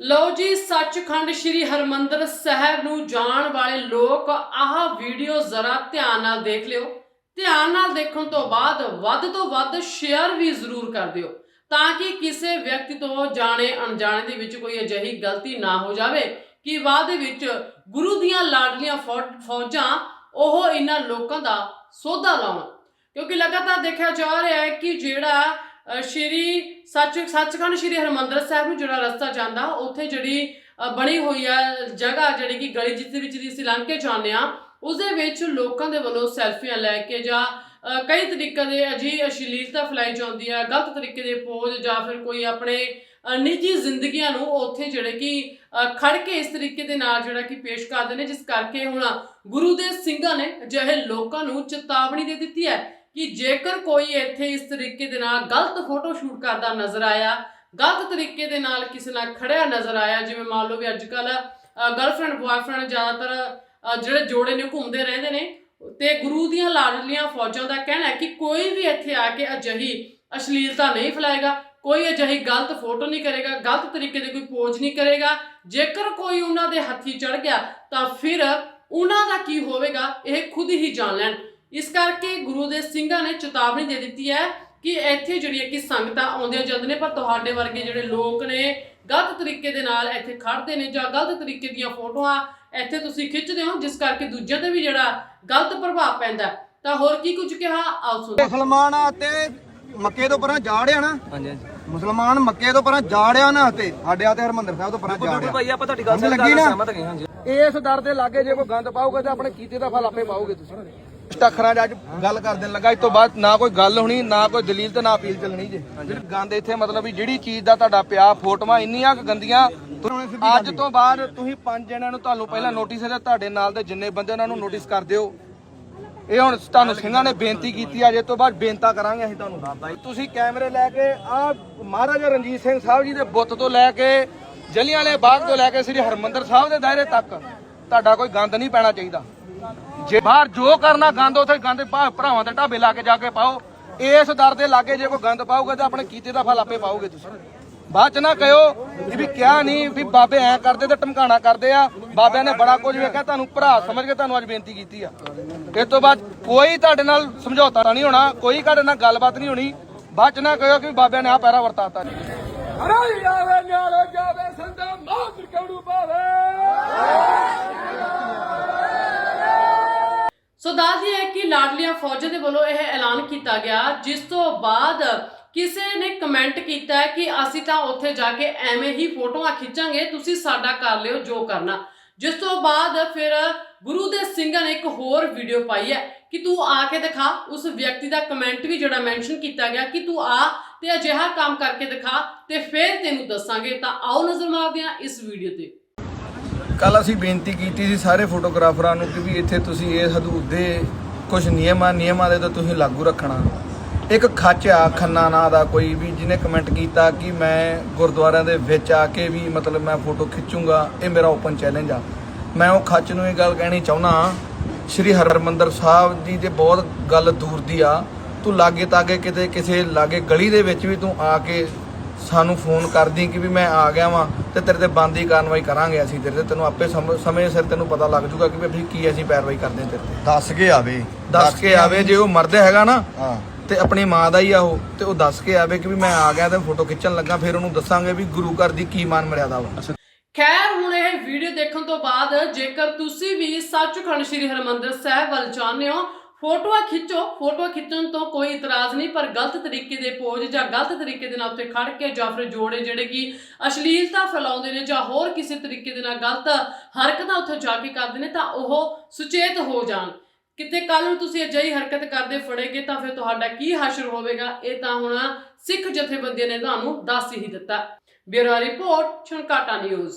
ਲਓ ਜੀ, ਸੱਚਖੰਡ ਸ੍ਰੀ ਹਰਮੰਦਰ ਸਾਹਿਬ ਨੂੰ ਜਾਣ ਵਾਲੇ ਲੋਕ, ਆਹ ਵੀਡੀਓ ਜ਼ਰਾ ਧਿਆਨ ਨਾਲ ਦੇਖ ਲਿਓ। ਧਿਆਨ ਨਾਲ ਦੇਖਣ ਤੋਂ ਬਾਅਦ ਵੱਧ ਤੋਂ ਵੱਧ ਸ਼ੇਅਰ ਵੀ ਜ਼ਰੂਰ ਕਰ ਦਿਓ, ਤਾਂ ਕਿ ਕਿਸੇ ਵਿਅਕਤੀ ਤੋਂ ਜਾਣੇ ਅਣਜਾਣੇ ਦੇ ਵਿੱਚ ਕੋਈ ਅਜਿਹੀ ਗਲਤੀ ਨਾ ਹੋ ਜਾਵੇ ਕਿ ਬਾਅਦ ਵਿੱਚ ਗੁਰੂ ਦੀਆਂ ਲਾਡਲੀਆਂ ਫੌ- ਫੌਜਾਂ ਉਹ ਇਹਨਾਂ ਲੋਕਾਂ ਦਾ ਸੋਧਾ ਲਾਉਣ। ਕਿਉਂਕਿ ਲਗਾਤਾਰ ਦੇਖਿਆ ਜਾ ਰਿਹਾ ਹੈ ਕਿ ਜਿਹੜਾ ਸ਼੍ਰੀ ਸੱਚ ਸੱਚਖੰਡ ਸ਼੍ਰੀ ਹਰਮੰਦਰ ਸਾਹਿਬ ਨੂੰ ਜਿਹੜਾ ਰਸਤਾ ਜਾਂਦਾ ਉੱਥੇ ਜਿਹੜੀ ਬਣੀ ਹੋਈ ਹੈ ਜਗ੍ਹਾ ਜਿਹੜੀ ਕਿ ਗਲੀ ਜਿਸ ਦੇ ਵਿੱਚ ਦੀ ਅਸੀਂ ਲੰਘ ਕੇ ਜਾਂਦੇ ਆ ਉਸ ਦੇ ਵਿੱਚ ਲੋਕਾਂ ਦੇ ਵੱਲੋਂ ਸੈਲਫੀਆਂ ਲੈ ਕੇ ਜਾਂ ਕਈ ਤਰੀਕੇ ਦੇ ਅਜੀ ਅਸ਼ਲੀਲਤਾ ਫੈਲਾਈ ਜਾਂਦੀ ਹੈ ਗਲਤ ਤਰੀਕੇ ਦੇ ਪੋਜ਼ ਜਾਂ ਫਿਰ ਕੋਈ ਆਪਣੇ ਨਿੱਜੀ ਜ਼ਿੰਦਗੀਆਂ ਨੂੰ ਉੱਥੇ ਜਿਹੜੇ ਕਿ ਅ, ਖੜ ਕੇ ਇਸ ਤਰੀਕੇ ਦੇ ਨਾਲ ਜਿਹੜਾ ਕਿ ਪੇਸ਼ ਕਰਦੇ ਨੇ ਜਿਸ ਕਰਕੇ ਹੁਣ ਗੁਰੂ ਦੇ ਸਿੰਘਾਂ ਨੇ ਅਜਿਹੇ ਲੋਕਾਂ ਨੂੰ ਚੇਤਾਵਨੀ ਦੇ ਦਿੱਤੀ ਹੈ। ਕਿ ਜੇਕਰ ਕੋਈ ਇੱਥੇ ਇਸ ਤਰੀਕੇ ਦੇ ਨਾਲ ਗਲਤ ਫੋਟੋ ਸ਼ੂਟ ਕਰਦਾ ਨਜ਼ਰ ਆਇਆ, ਗਲਤ ਤਰੀਕੇ ਦੇ ਨਾਲ ਕਿਸੇ ਨਾਲ ਖੜਿਆ ਨਜ਼ਰ ਆਇਆ, ਜਿਵੇਂ ਮੰਨ ਲਓ ਵੀ ਅੱਜ ਕੱਲ ਗਰਲਫ੍ਰੈਂਡ ਬॉयਫ੍ਰੈਂਡ ਜ਼ਿਆਦਾਤਰ ਜਿਹੜੇ ਜੋੜੇ ਨੇ ਘੁੰਮਦੇ ਰਹਿੰਦੇ ਨੇ, ਤੇ ਗੁਰੂ ਦੀਆਂ ਲਾਡਲੀਆਂ ਫੌਜਾਂ ਦਾ ਕਹਿਣਾ ਹੈ ਕਿ ਕੋਈ ਵੀ ਇੱਥੇ ਆ ਕੇ ਅਜਿਹੀ ਅਸ਼ਲੀਲਤਾ ਨਹੀਂ ਫੈਲਾਏਗਾ, ਕੋਈ ਅਜਿਹੀ ਗਲਤ ਫੋਟੋ ਨਹੀਂ ਕਰੇਗਾ, ਗਲਤ ਤਰੀਕੇ ਦੇ ਕੋਈ ਪੋਜ਼ ਨਹੀਂ ਕਰੇਗਾ। ਜੇਕਰ ਕੋਈ ਉਹਨਾਂ ਦੇ ਹੱਥੀ ਚੜ ਗਿਆ, ਤਾਂ ਫਿਰ ਉਹਨਾਂ ਦਾ ਕੀ ਹੋਵੇਗਾ? ਇਹ ਖੁਦ ਹੀ ਜਾਣ ਲੈਣ। ਇਸ ਕਰਕੇ ਗੁਰੂ ਦੇ ਸਿੰਘਾਂ ਨੇ ਚੇਤਾਵਨੀ ਦੇ ਦਿੱਤੀ ਹੈ ਕਿ ਇੱਥੇ ਜਿਹੜੀਆਂ ਕਿ ਸੰਗਤਾਂ ਆਉਂਦੀਆਂ ਜਾਂਦੇ ਨੇ ਪਰ ਤੁਹਾਡੇ ਵਰਗੇ ਜਿਹੜੇ ਲੋਕ ਨੇ ਗਲਤ ਤਰੀਕੇ ਦੇ ਨਾਲ ਇੱਥੇ ਖੜਦੇ ਨੇ ਜਾਂ ਗਲਤ ਤਰੀਕੇ ਦੀਆਂ ਫੋਟੋਆਂ ਇੱਥੇ ਤੁਸੀਂ ਖਿੱਚਦੇ ਹੋ ਜਿਸ ਕਰਕੇ ਦੂਜਿਆਂ ਤੇ ਵੀ ਜਿਹੜਾ ਗਲਤ ਪ੍ਰਭਾਵ ਪੈਂਦਾ। ਤਾਂ ਹੋਰ ਕੀ ਕੁਝ ਕਿਹਾ? ਆਓ ਸੁਣੋ। ਮੁਸਲਮਾਨ ਆ ਤੇ ਮੱਕੇ ਤੋਂ ਪਰਾਂ ਜਾੜਿਆ ਨਾ? ਹਾਂਜੀ ਹਾਂਜੀ। ਮੁਸਲਮਾਨ ਮੱਕੇ ਤੋਂ ਪਰਾਂ ਜਾੜਿਆ ਨਾ ਤੇ ਸਾਡੇ ਆ ਤੇ ਹਰਮੰਦਰ ਸਾਹਿਬ ਤੋਂ ਪਰਾਂ ਜਾੜਿਆ ਭਾਈ ਆਪਾਂ ਤੁਹਾਡੀ ਗੱਲ ਸਮਝ ਨਾਲ? ਸਹਿਮਤ ਹਾਂਜੀ। ਇਸ ਦਰ ਦੇ ਲਾਗੇ ਜੇ ਕੋਈ ਗੰਦ ਪਾਓਗੇ ਤੇ ਆਪਣੇ ਕੀਤੇ ਦਾ ਫਲ ਆਪੇ ਪਾਓਗੇ ਤੁਸੀਂ। ਅੱਖਰਾਂ 'ਚ ਅੱਜ ਗੱਲ ਕਰ ਦੇਣ ਲੱਗਾ। ਇਸ ਤੋਂ ਬਾਅਦ ਨਾ ਕੋਈ ਗੱਲ ਹੋਣੀ ਨਾ ਕੋਈ ਦਲੀਲ ਤੇ ਨਾ ਅਪੀਲ ਚੱਲਣੀ ਜੇ। ਜਿਹੜੀ ਗੰਦ ਇੱਥੇ ਮਤਲਬ ਵੀ ਜਿਹੜੀ ਚੀਜ਼ ਦਾ ਤੁਹਾਡਾ ਪਿਆ ਫੋਟੋਆਂ ਇੰਨੀਆਂ ਕੁ ਗੰਦੀਆਂ। ਅੱਜ ਤੋਂ ਬਾਅਦ ਤੁਸੀਂ ਪੰਜ ਜਣਿਆਂ ਨੂੰ ਤੁਹਾਨੂੰ ਪਹਿਲਾਂ ਨੋਟਿਸ ਹੈ ਤੁਹਾਡੇ ਨਾਲ ਦੇ ਜਿੰਨੇ ਬੰਦੇ ਉਹਨਾਂ ਨੂੰ ਨੋਟਿਸ ਕਰ ਦਿਓ। ਇਹ ਹੁਣ ਤੁਹਾਨੂੰ ਸਿੰਘਾਂ ਨੇ ਬੇਨਤੀ ਕੀਤੀ ਆ ਜੇ ਤੋਂ ਬਾਅਦ ਬੇਨਤਾ ਕਰਾਂਗੇ ਅਸੀਂ ਤੁਹਾਨੂੰ। ਤੁਸੀਂ ਕੈਮਰੇ ਲੈ ਕੇ ਆ ਮਹਾਰਾਜਾ ਰਣਜੀਤ ਸਿੰਘ ਸਾਹਿਬ ਜੀ ਦੇ ਬੁੱਤ ਤੋਂ ਲੈ ਕੇ ਜਲਿਆਂਵਾਲੇ ਬਾਗ ਤੋਂ ਲੈ ਕੇ ਸ੍ਰੀ ਹਰਮੰਦਰ ਸਾਹਿਬ ਦੇ ਦਾਇਰੇ ਤੱਕ ਤੁਹਾਡਾ ਕੋਈ ਗੰਦ ਨਹੀਂ ਪੈਣਾ ਚਾਹੀਦਾ। ਜੇ ਬਾਹਰ ਜੋ ਕਰਨਾ ਗੰਦ, ਉਥੇ ਗੰਦ ਭਰਾਵਾਂ ਦੇ ਢਾਬੇ ਲਾ ਕੇ ਜਾ ਕੇ ਪਾਓ। ਇਸ ਦਰ ਦੇ ਲਾਗੇ ਜੇ ਕੋਈ ਗੰਦ ਪਾਓਗੇ ਤਾਂ ਆਪਣੇ ਕੀਤੇ ਦਾ ਫਲ ਆਪੇ ਪਾਓਗੇ ਤੁਸੀਂ। ਬਾਅਦ ਚ ਨਾ ਕਹਿਓ ਵੀ ਕਿਹਾ ਨਹੀਂ ਵੀ ਬਾਬੇ ਐ ਕਰਦੇ ਤੇ ਟਮਕਾਣਾ ਕਰਦੇ ਆ। ਬਾਬਿਆਂ ਨੇ ਬੜਾ ਕੁਝ ਵੇਖਿਆ, ਤੁਹਾਨੂੰ ਭਰਾ ਸਮਝ ਕੇ ਤੁਹਾਨੂੰ ਅੱਜ ਬੇਨਤੀ ਕੀਤੀ ਆ। ਇਸ ਤੋਂ ਬਾਅਦ ਕੋਈ ਤੁਹਾਡੇ ਨਾਲ ਸਮਝੌਤਾ ਨਹੀਂ ਹੋਣਾ, ਕੋਈ ਤੁਹਾਡੇ ਨਾਲ ਗੱਲਬਾਤ ਨਹੀਂ ਹੋਣੀ। ਬਾਅਦ ਚ ਨਾ ਕਹਿਓ ਕਿ ਵੀ ਬਾਬਿਆਂ ਨੇ ਆ ਪੈਰਾ ਵਰਤਾਤਾ ਹਰਾਈ ਆਵੇ ਨਾਲੇ ਜਾਵੇ ਸੰਦਾ ਮਾਤਰ ਕੌੜੂ ਸੋ ਦੱਸਦੀ ਹੈ ਕਿ ਲਾਡਲੀਆਂ ਫੌਜਾਂ ਦੇ ਵੱਲੋਂ ਇਹ ਐਲਾਨ ਕੀਤਾ ਗਿਆ। ਜਿਸ ਤੋਂ ਬਾਅਦ ਕਿਸੇ ਨੇ ਕਮੈਂਟ ਕੀਤਾ ਕਿ ਅਸੀਂ ਤਾਂ ਉੱਥੇ ਜਾ ਕੇ ਐਵੇਂ ਹੀ ਫੋਟੋਆਂ ਖਿੱਚਾਂਗੇ, ਤੁਸੀਂ ਸਾਡਾ ਕਰ ਲਿਓ, ਜੋ ਕਰਨਾ। ਜਿਸ ਤੋਂ ਬਾਅਦ ਫਿਰ ਗੁਰੂ ਦੇ ਸਿੰਘਾਂ ਨੇ ਇੱਕ ਹੋਰ ਵੀਡੀਓ ਪਾਈ ਹੈ ਕਿ ਤੂੰ ਆ ਕੇ ਦਿਖਾ। ਉਸ ਵਿਅਕਤੀ ਦਾ ਕਮੈਂਟ ਵੀ ਜਿਹੜਾ ਮੈਂਸ਼ਨ ਕੀਤਾ ਗਿਆ ਕਿ ਤੂੰ ਆ ਤੇ ਅਜਿਹਾ ਕੰਮ ਕਰਕੇ ਦਿਖਾ ਤੇ ਫਿਰ ਤੈਨੂੰ ਦੱਸਾਂਗੇ। ਤਾਂ ਆਓ ਨਜ਼ਰ ਮਾਰਦੇ ਹਾਂ ਇਸ ਵੀਡੀਓ ਤੇ। ਕੱਲ ਅਸੀਂ ਬੇਨਤੀ ਕੀਤੀ ਸੀ ਸਾਰੇ ਫੋਟੋਗ੍ਰਾਫਰਾਂ ਨੂੰ ਕਿ ਵੀ ਇੱਥੇ ਤੁਸੀਂ ਇਹ ਹਦੂਦ ਦੇ ਕੁਝ ਨਿਯਮਾਂ ਨਿਯਮਾਂ ਦੇ ਤਾਂ ਤੁਸੀਂ ਲਾਗੂ ਰੱਖਣਾ। ਇੱਕ ਖੱਚ ਆ, ਖੰਨਾ ਨਾਂ ਦਾ ਕੋਈ ਵੀ ਜਿਹਨੇ ਕਮੈਂਟ ਕੀਤਾ ਕਿ ਮੈਂ ਗੁਰਦੁਆਰਿਆਂ ਦੇ ਵਿੱਚ ਆ ਕੇ ਵੀ ਮਤਲਬ ਮੈਂ ਫੋਟੋ ਖਿੱਚੂੰਗਾ, ਇਹ ਮੇਰਾ ਓਪਨ ਚੈਲੰਜ ਆ। ਮੈਂ ਉਹ ਖੱਚ ਨੂੰ ਇਹ ਗੱਲ ਕਹਿਣੀ ਚਾਹੁੰਦਾ ਸ਼੍ਰੀ ਹਰਿਮੰਦਰ ਸਾਹਿਬ ਜੀ ਦੇ ਬਹੁਤ ਗੱਲ ਦੂਰ ਦੀ ਆ, ਤੂੰ ਲਾਗੇ ਤਾਗੇ ਕਿਤੇ ਕਿਸੇ ਲਾਗੇ ਗਲੀ ਦੇ ਵਿੱਚ ਵੀ ਤੂੰ ਆ ਕੇ ਸਾਨੂੰ ਫੋਨ ਕਰਦੀ ਕਿ ਵੀ ਮੈਂ ਆ ਗਿਆ ਵਾਂ। ਤੇ ਤੇਰੇ ਤੇ ਬੰਦੀ ਕਾਰਵਾਈ ਕਰਾਂਗੇ ਅਸੀਂ ਤੇਰੇ ਤੇ ਤੈਨੂੰ ਆਪੇ ਸਮ- ਸਮੇਂ ਸਿਰ ਤੈਨੂੰ ਪਤਾ ਲੱਗ ਜਾਊਗਾ ਕਿ ਵੀ ਅਸੀਂ ਕੀ ਅਸੀਂ ਪੈਰਵਾਈ ਕਰਦੇ ਹਾਂ ਤੇਰੇ ਤੇ। ਦੱਸ ਕੇ ਆਵੇ। ਦੱਸ ਕੇ ਆਵੇ ਜੇ ਉਹ ਮਰਦ ਹੈਗਾ ਨਾ ਹਾਂ। ਤੇ ਆਪਣੀ ਮਾਂ ਦਾ ਹੀ ਆ ਉਹ ਤੇ ਉਹ ਦੱਸ ਕੇ ਆਵੇ ਕਿ ਵੀ ਮੈਂ ਆ ਗਿਆ ਤੇ ਫੋਟੋ ਖਿੱਚਣ ਲੱਗਾ ਫਿਰ ਉਹਨੂੰ ਦੱਸਾਂਗੇ ਵੀ ਗੁਰੂ ਘਰ ਦੀ ਕੀ ਮਾਨ ਮਰਿਆਦਾ ਵਾ। ਖੈਰ ਹੁਣ ਇਹ ਵੀਡੀਓ ਦੇਖਣ ਤੋਂ ਬਾਅਦ ਜੇਕਰ ਤੁਸੀਂ ਵੀ ਸੱਚਖੰਡ ਸ੍ਰੀ ਹਰਿਮੰਦਰ ਸਾਹਿਬ ਵੱਲ ਚਾਹੁੰਦੇ ਹੋ ਫੋਟੋਆਂ ਖਿੱਚੋ, ਫੋਟੋਆਂ ਖਿੱਚਣ ਤੋਂ ਕੋਈ ਇਤਰਾਜ਼ ਨਹੀਂ, ਪਰ ਗਲਤ ਤਰੀਕੇ ਦੇ ਪੋਜ਼ ਜਾਂ ਗਲਤ ਤਰੀਕੇ ਦੇ ਨਾਲ ਉੱਤੇ ਖੜ ਕੇ ਜਾਂ ਫਿਰ ਜੋੜੇ ਜਿਹੜੇ ਕਿ ਅਸ਼ਲੀਲਤਾ ਫੈਲਾਉਂਦੇ ਨੇ ਜਾਂ ਹੋਰ ਕਿਸੇ ਤਰੀਕੇ ਦੇ ਨਾਲ ਗਲਤ ਹਰਕਤਾਂ ਉੱਥੇ ਜਾ ਕੇ ਕਰਦੇ ਨੇ, ਤਾਂ ਉਹ ਸੁਚੇਤ ਹੋ ਜਾਣ। ਕਿਤੇ ਕੱਲ ਨੂੰ ਤੁਸੀਂ ਅਜਿਹੀ ਹਰਕਤ ਕਰਦੇ ਫੜੇਗੇ, ਤਾਂ ਫਿਰ ਤੁਹਾਡਾ ਕੀ ਹਸ਼ਰ ਹੋਵੇਗਾ? ਇਹ ਤਾਂ ਹੁਣ ਸਿੱਖ ਜਥੇਬੰਦੀਆਂ ਨੇ ਤੁਹਾਨੂੰ ਦੱਸ ਹੀ ਦਿੱਤਾ। Bureau report, Chhankata news.